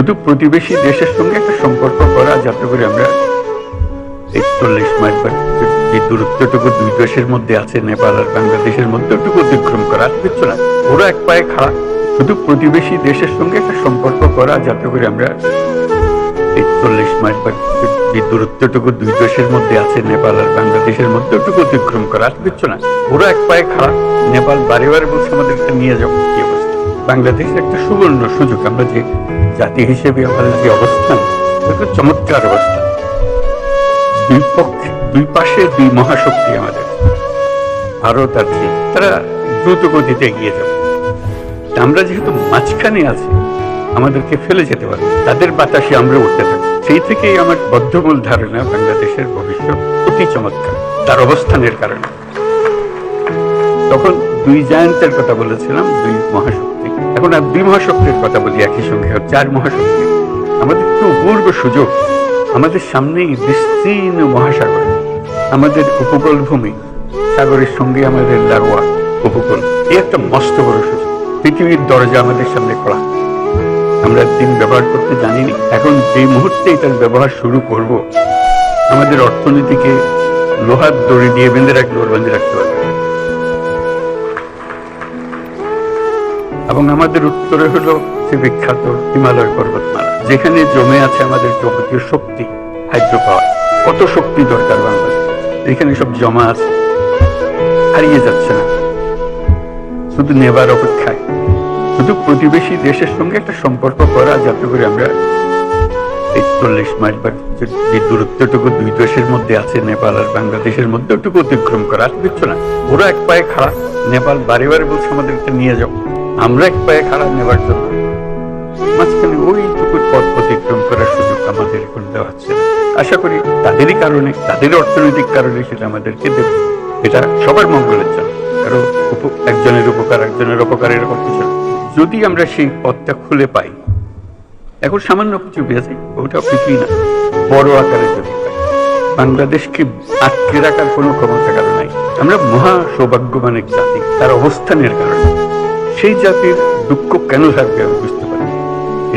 শুধু প্রতিবেশী দেশের সঙ্গে একটা সম্পর্ক করা, যাতে করে আমরা একচল্লিশ মাইল বা যে দূরত্বটুকু দুই দেশের মধ্যে আছে, নেপাল আর বাংলাদেশের মধ্যে ওটুকু অতিক্রম করা, আর কিচ্ছু না। ওরা এক পায়ে খাড়া। শুধু প্রতিবেশী দেশের সঙ্গে একটা সম্পর্ক করা, যাতে করে আমরা একচল্লিশ মাইল বা যে দূরত্বটুকু দুই দেশের মধ্যে আছে, নেপাল আর বাংলাদেশের মধ্যে ওটুকু অতিক্রম করা, আর কিচ্ছু না। ওরা এক পায়ে খাড়া। নেপাল বারে বারে বলছে, আমাদেরকে নিয়ে যাও। কি অবস্থা? বাংলাদেশের একটা সুবর্ণ সুযোগ। আমরা যে জাতি হিসেবে আমাদের যে অবস্থান, এটা চমৎকার অবস্থান। দুই পক্ষে, দুই পাশে দুই মহাশক্তি আমাদের। ভারত আর চীন, তারা দ্রুত গতিতে এগিয়ে যাবে। আমরা যেহেতু মাঝখানে আছি, আমাদেরকে ফেলে যেতে পারে তাদের বাতাসে আমরা উঠতে থাকি সেই থেকেই আমার বদ্ধমূল ধারণা, বাংলাদেশের ভবিষ্যৎ অতি চমৎকার, তার অবস্থানের কারণে। তখন দুই জায়ান্তের কথা বলেছিলাম, দুই মহাশক্তি। এখন আর দুই মহাশক্তির কথা বলি, একই সঙ্গে চার মহাশক্তি আমাদের তো অপূর্ব সুযোগ। আমাদের সামনেই বিস্তীর্ণ মহাসাগর। আমাদের উপকূল ভূমি সাগরের সঙ্গে আমাদের লাগোয়া উপকূল। এই একটা মস্ত বড় সুযোগ। পৃথিবীর দরজা আমাদের সামনে খোলা। আমরা দিন ব্যবহার করতে জানিনি। এখন যে মুহূর্তে এটার ব্যবহার শুরু করব, আমাদের অর্থনীতিকে লোহার দড়ি দিয়ে বেঁধে রাখলে বেঁধে রাখতে পারবে এবং আমাদের উত্তরে হলো সে বিখ্যাত হিমালয় পর্বতমালা, যেখানে জমে আছে আমাদের যাবতীয় শক্তি হাইড্রো পাওয়ার কত শক্তি দরকার বাংলাদেশ? এখানে সব জমা আছে। হারিয়ে যাচ্ছে না। শুধু নেবার অপেক্ষায়। শুধু প্রতিবেশী দেশের সঙ্গে একটা সম্পর্ক করা, যাতে করে আমরা একচল্লিশ মাইল বা যে- দূরত্বটুকু দুই দেশের মধ্যে আছে, নেপাল আর বাংলাদেশের মধ্যে ওটুকু অতিক্রম করা, আর কিচ্ছু না। ওরা এক পায়ে খাড়া। নেপাল বারে বারে বলছে, আমাদেরকে নিয়ে যাও। আমরা এক পায়ে খাড়া নেবার জন্য মাঝখানে ওইটুকু পথ অতিক্রম করার সুযোগ আমাদের এখন দেওয়া হচ্ছে। আশা করি তাদেরই কারণে, তাদের অর্থনৈতিক কারণে সেটা আমাদেরকে দেবে। এটা সবার মঙ্গলের জন্য। কারও একজনের উপকার, একজনের অপকার এরকম কিছু যদি আমরা সেই পথটা খুলে পাই, এখন সামান্য কিছু পেয়েছি ওটাও কিছুই না, বড় আকারে যদি বাংলাদেশকে আটকে রাখার কোনো ক্ষমতা কারণ নাই। আমরা মহা সৌভাগ্যবান এক জাতি, তার অবস্থানের কারণে। সেই জাতির দুঃখ কেন থাকবে আমি বুঝতে পারি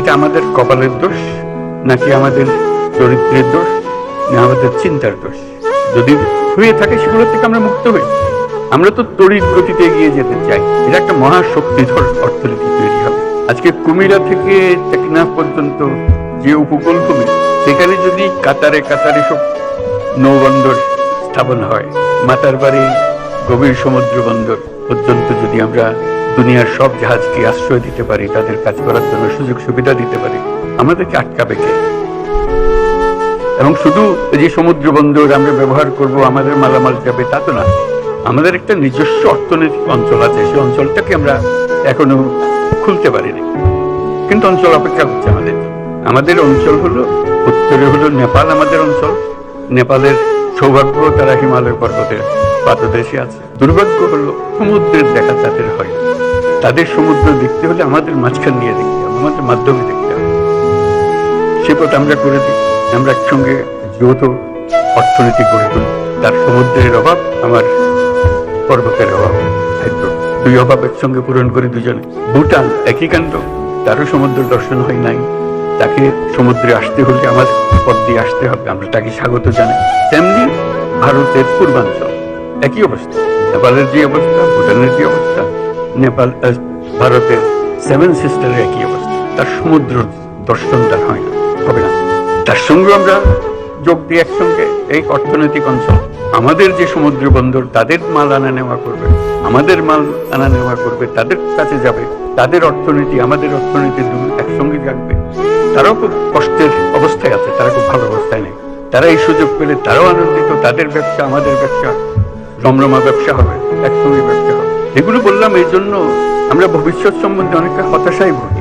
এটা আমাদের কপালের দোষ, নাকি আমাদের চরিত্রের দোষ, না আমাদের চিন্তার দোষ? যদি হয়ে থাকে সেগুলো থেকে আমরা মুক্ত হই। আমরা তো তড়িৎ গতিতে এগিয়ে যেতে চাই। এটা একটা মহাশক্তিধর অর্থনীতি তৈরি হবে। আজকে কুমিরা থেকে টেকনাফ পর্যন্ত যে উপকূল ভূমি সেখানে যদি কাতারে কাতারে সব নৌবন্দর স্থাপন হয় মাতার বাড়ি গভীর সমুদ্র বন্দর পর্যন্ত যদি আমরা দুনিয়ার সব জাহাজকে আশ্রয় দিতে পারি, তাদের কাজ করার জন্য সুযোগ সুবিধা দিতে পারি। আমাদেরকে আটকাবে কে? এবং শুধু যে সমুদ্র বন্দর আমরা ব্যবহার করব, আমাদের মালামাল যাবে তা তো না। আমাদের একটা নিজস্ব অর্থনৈতিক অঞ্চল আছে, সেই অঞ্চলটাকে আমরা এখনও খুলতে পারিনি। কিন্তু অঞ্চল অপেক্ষা হচ্ছে আমাদের। আমাদের অঞ্চল হলো, উত্তরে হলো নেপাল আমাদের অঞ্চল। নেপালের সৌভাগ্য তারা হিমালয় পর্বতের পাদদেশে আছে। দুর্ভাগ্য হলো, সমুদ্রের দেখা তাদের হয়। তাদের সমুদ্র দেখতে হলে আমাদের মাঝখান দিয়ে দেখতে হবে, আমাদের মাধ্যমে দেখতে হবে। সে পথ আমরা করে দিই, আমরা একসঙ্গে যৌথ অর্থনীতি গড়ে তুলি। তার সমুদ্রের অভাব, আমার পর্বতের অভাব দুই অভাব একসঙ্গে পূরণ করি দুজনে। ভুটান, একই কাণ্ড। তারও সমুদ্র দর্শন হয় নাই। তাকে সমুদ্রে আসতে হলে আমার পথ দিয়ে আসতে হবে, আমরা তাকে স্বাগত জানাই। তেমনি ভারতের পূর্বাঞ্চল, একই অবস্থা। নেপালের যে অবস্থা, ভুটানের যে অবস্থা নেপাল ভারতের সেভেন সিস্টারের একই অবস্থা। তার সমুদ্র দর্শনটা হয় না। হবে না। তার সঙ্গে আমরা যোগ দিয়ে একসঙ্গে এই অর্থনৈতিক অঞ্চল। আমাদের যে সমুদ্র বন্দর, তাদের মাল আনা নেওয়া করবে। আমাদের মাল আনা নেওয়া করবে, তাদের কাছে যাবে। তাদের অর্থনীতি, আমাদের অর্থনীতি একসঙ্গে থাকবে তারাও খুব কষ্টের অবস্থায় আছে, তারা খুব ভালো অবস্থায় নেই। তারা এই সুযোগ পেলে তারাও আনন্দিত, তাদের ব্যবসা আমাদের ব্যবসা। রমরমা ব্যবসা হবে, একসঙ্গে ব্যবসা এগুলো বললাম এই জন্য আমরা ভবিষ্যৎ সম্বন্ধে অনেকটা হতাশাই ভুগি